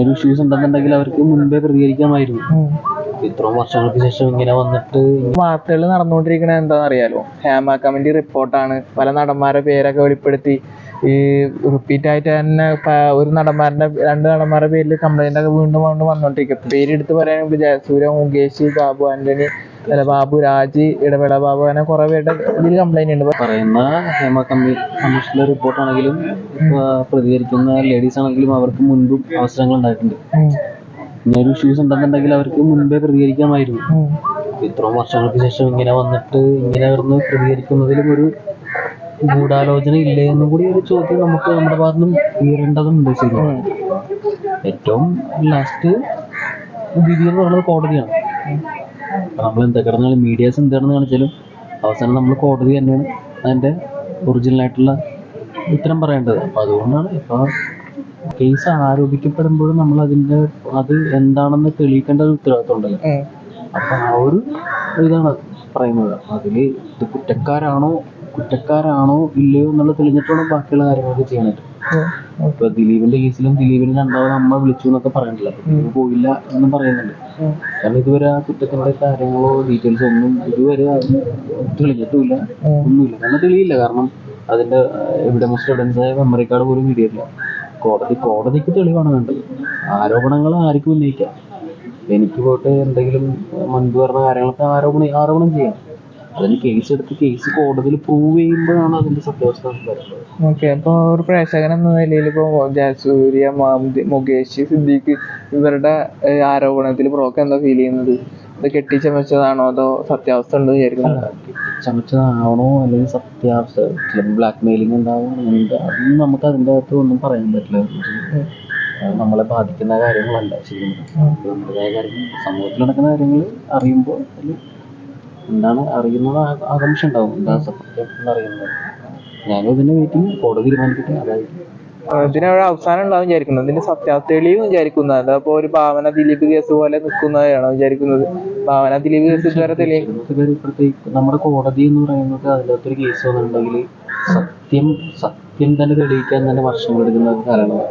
ഒരു ഇഷ്യൂസ് ഉണ്ടെന്നുണ്ടെങ്കിൽ അവർക്ക് മുൻപേ പ്രതികരിക്കാമായിരുന്നു. ഇത്രയും വർഷങ്ങൾക്ക് ശേഷം ഇങ്ങനെ വന്നിട്ട് വാർത്തകൾ നടന്നുകൊണ്ടിരിക്കുന്ന എന്താണെന്ന് അറിയാലോ ഹേമ കമ്മിറ്റി റിപ്പോർട്ടാണ് പല നടന്മാരെ പേരൊക്കെ വെളിപ്പെടുത്തി. ഈ റിപ്പീറ്റ് ആയിട്ട് തന്നെ ഒരു നടന്മാരുടെ രണ്ട് നടന്മാരുടെ പേരിൽ കംപ്ലൈന്റ് ഒക്കെ വീണ്ടും വീണ്ടും വന്നോണ്ടിരിക്കും പേരെടുത്ത് പറയുകയാണെങ്കിൽ ജയസൂര്യ മുകേഷ് ബാബു ആന്റണി അല്ല ബാബു രാജ് ഇടവേള ബാബു അങ്ങനെ കുറെ പേരുടെ ഇതിൽ കംപ്ലൈന്റ് ഉണ്ട്. പറയുന്ന ഹേമ കമ്മീഷന്റെ റിപ്പോർട്ട് റിപ്പോർട്ടാണെങ്കിലും ഇപ്പൊ പ്രതികരിക്കുന്ന ലേഡീസ് ആണെങ്കിലും അവർക്ക് മുൻപും അവസരങ്ങൾ ഉണ്ടായിട്ടുണ്ട്. ഇഷ്യൂസ് ഉണ്ടെന്നുണ്ടെങ്കിൽ അവർക്ക് മുൻപേ പ്രതികരിക്കാമായിരുന്നു. ഇത്രയും വർഷങ്ങൾക്ക് ശേഷം ഇങ്ങനെ വന്നിട്ട് ഇങ്ങനെ വരുന്ന പ്രതികരിക്കുന്നതിലും ഒരു ഗൂഢാലോചന ഇല്ലേ എന്നും കൂടി ഒരു ചോദ്യം നമുക്ക് നമ്മുടെ ഭാഗത്തും നിന്നും ഉയരേണ്ടതുണ്ട് ശരി ഏറ്റവും ലാസ്റ്റ് വിധി എന്ന് പറയുന്നത് കോടതിയാണ്. നമ്മൾ എന്താ കിടന്നാലും മീഡിയാസ് എന്താണെന്ന് കാണിച്ചാലും അവസാനം നമ്മൾ കോടതി തന്നെയാണ് അതിന്റെ ഒറിജിനലായിട്ടുള്ള ഉത്തരം പറയേണ്ടത് അപ്പോൾ അതുകൊണ്ടാണ് ഇപ്പോൾ കേസ് ആരോപിക്കപ്പെടുമ്പോഴും നമ്മൾ അതിന്റെ അത് എന്താണെന്ന് തെളിയിക്കേണ്ട ഒരു ഉത്തരവാദിത്വം ഉണ്ടല്ലോ ഉം. ആ ഒരു ഇതാണ് പറയുന്നത് അതിൽ ഇത് കുറ്റക്കാരാണോ കുറ്റക്കാരാണോ ഇല്ലയോ എന്നുള്ളത് തെളിഞ്ഞിട്ടാണ് ബാക്കിയുള്ള കാര്യങ്ങളൊക്കെ ചെയ്യാനായിട്ട്. ഇപ്പൊ ദിലീപിന്റെ കേസിലും ദിലീപിന് രണ്ടാമത് അമ്മ വിളിച്ചു എന്നൊക്കെ പറയണ്ടല്ലോ അപ്പൊ ദിലീപ് പോയില്ല എന്നും പറയുന്നുണ്ട്. കാരണം ഇതുവരെ ആ കുറ്റത്തിന്റെ കാര്യങ്ങളോ ഡീറ്റെയിൽസോ ഒന്നും ഇതുവരെ തെളിഞ്ഞിട്ടില്ല തെളിഞ്ഞിട്ടുമില്ല. ഒന്നുമില്ല. കാരണം തെളിയില്ല. കാരണം അതിന്റെ എവിഡൻസ് എവിഡൻസ് ആയ മെമ്മറി കാർഡ് പോലും കിട്ടിയിട്ടില്ല. കോടതി കോടതിക്ക് തെളിവാണ് വേണ്ടത്. ആരോപണങ്ങൾ ആർക്കും ഉന്നയിക്കാം. എനിക്ക് പോയിട്ട് എന്തെങ്കിലും മുൻപ് പറഞ്ഞ കാര്യങ്ങളൊക്കെ ആരോപണം ആരോപണം ചെയ്യാം. അതിന് കേസ് എടുത്ത് കേസ് കോടതിയിൽ പ്രൂവ് ചെയ്യുമ്പോഴാണ് അതിന്റെ സത്യാവസ്ഥ ഓക്കെ അപ്പൊ ഒരു പ്രേക്ഷകൻ എന്ന നിലയിൽ ഇപ്പൊ ജയസൂര്യ മുകേഷ് സിദ്ദീഖ് ഇവരുടെ ആരോപണത്തിൽ ബ്രോക്ക് എന്താ ഫീൽ ചെയ്യുന്നത്? ഇത് കെട്ടിച്ചമച്ചതാണോ അതോ സത്യാവസ്ഥ ഉണ്ട് ചമച്ചതാണോ അല്ലെങ്കിൽ സത്യാവസ്ഥ ചിലപ്പോൾ ബ്ലാക്ക് മെയിലിംഗ് ഉണ്ടാവും അങ്ങനത്തെ അതൊന്നും നമുക്ക് അതിന്റെ അകത്ത് ഒന്നും പറയാൻ പറ്റില്ല. നമ്മളെ ബാധിക്കുന്ന കാര്യങ്ങളല്ല ശരിക്കും നമ്മുടേതായ കാര്യങ്ങൾ സമൂഹത്തിൽ നടക്കുന്ന കാര്യങ്ങൾ അറിയുമ്പോൾ അതിൽ എന്താണ് അറിയുന്നത് ആകാംക്ഷ ഉണ്ടാവും എന്താ സത്യം എന്നറിയുന്നത് ഞാനും ഇതിന്റെ വെയിറ്റിംഗ് കോടതി തീരുമാനിക്കട്ടെ അതായിരിക്കും അവിടെ അവസാനം ഉണ്ടാവും വിചാരിക്കുന്നത് ഇതിന്റെ സത്യ തെളിവ് വിചാരിക്കുന്നത് അതപ്പോ ഒരു ഭാവന ദിലീപ് കേസ് പോലെ നിൽക്കുന്നതാണോ വിചാരിക്കുന്നത്. ഭാവന ദിലീപ് കേസ് ഇതുവരെ ഈ നമ്മുടെ കോടതി എന്ന് പറയുന്നത് അതിനകത്തൊരു കേസ് വന്നിട്ടുണ്ടെങ്കിൽ സത്യം സത്യം തന്നെ തെളിയിക്കാൻ തന്നെ വർഷങ്ങൾ എടുക്കുന്ന കാലമാണ്.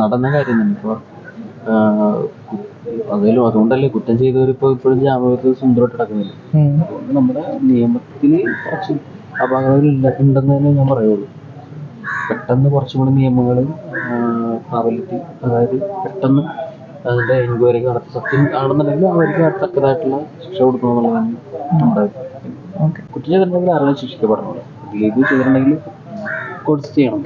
നടന്ന കാര്യം തന്നെ. ഇപ്പോൾ അതിലും അതുകൊണ്ടല്ലേ കുറ്റം ചെയ്തവരിപ്പോ ഇപ്പോഴും ജാമ്യത്തിൽ സുന്ദരമായിട്ട് നടക്കുന്നില്ല. അതുകൊണ്ട് നമ്മുടെ നിയമത്തിന് കുറച്ച് അപകടങ്ങളില്ല ഉണ്ടെന്ന് തന്നെ ഞാൻ പറയുള്ളൂ. പെട്ടെന്ന് കുറച്ചും കൂടി നിയമങ്ങൾ പ്രാബല്യത്തിൽ അതായത് പെട്ടെന്ന് അതിന്റെ എൻക്വയറി നടത്തി സത്യം ആണെന്നുണ്ടെങ്കിൽ അവർക്ക് തക്കതായിട്ടുള്ള ശിക്ഷ കൊടുക്കണമെന്നുള്ളതാണ് നമ്മുടെ അഭിപ്രായം. ഓക്കെ. കുറ്റം ചെയ്തിട്ടുണ്ടെങ്കിൽ ആരെങ്കിലും ശിക്ഷിക്കപ്പെടണം. ദിലീപ് ചെയ്തിട്ടുണ്ടെങ്കിൽ കൊടുത്ത് ചെയ്യണം.